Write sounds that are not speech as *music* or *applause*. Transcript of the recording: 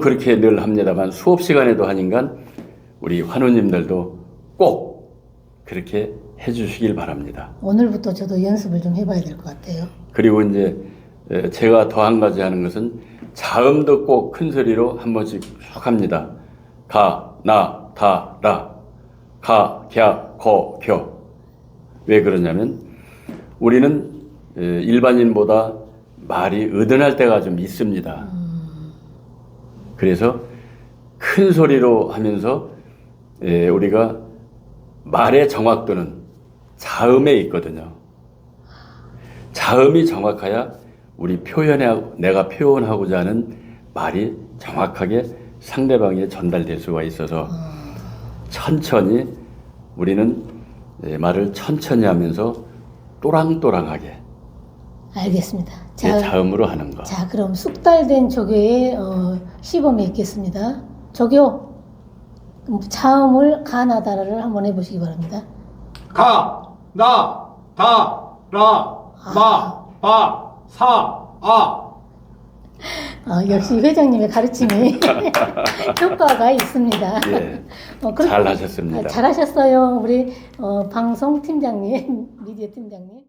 그렇게 늘 합니다만 수업 시간에도 하니까 우리 환우님들도 꼭 그렇게 해주시길 바랍니다. 오늘부터 저도 연습을 좀 해봐야 될 것 같아요. 그리고 이제 에, 제가 더 한 가지 하는 것은 자음도 꼭 큰 소리로 한 번씩 쭉 합니다. 가, 나, 다, 라. 가, 갸, 거, 겨. 왜 그러냐면 우리는 에, 일반인보다 말이 의든할 때가 좀 있습니다. 그래서 큰 소리로 하면서 에, 우리가 말의 정확도는 자음에 있거든요. 자음이 정확해야 우리 표현에 내가 표현하고자 하는 말이 정확하게 상대방에 전달될 수가 있어서 천천히 우리는 예, 말을 천천히 하면서 또랑또랑하게 알겠습니다. 자, 자, 자음으로 하는 거. 자 그럼 숙달된 조교의 어, 시범이 있겠습니다. 조교 음, 자음을 가나다라를 한번 해보시기 바랍니다. 가, 나, 다, 라, 마, 바, 사, 아. 어, 역시 회장님의 가르침이 *laughs* 효과가 있습니다. 예, 어, 그렇- 잘 하셨습니다. 아, 잘하셨어요, 우리 어, 방송 팀장님, *laughs* 미디어 팀장님.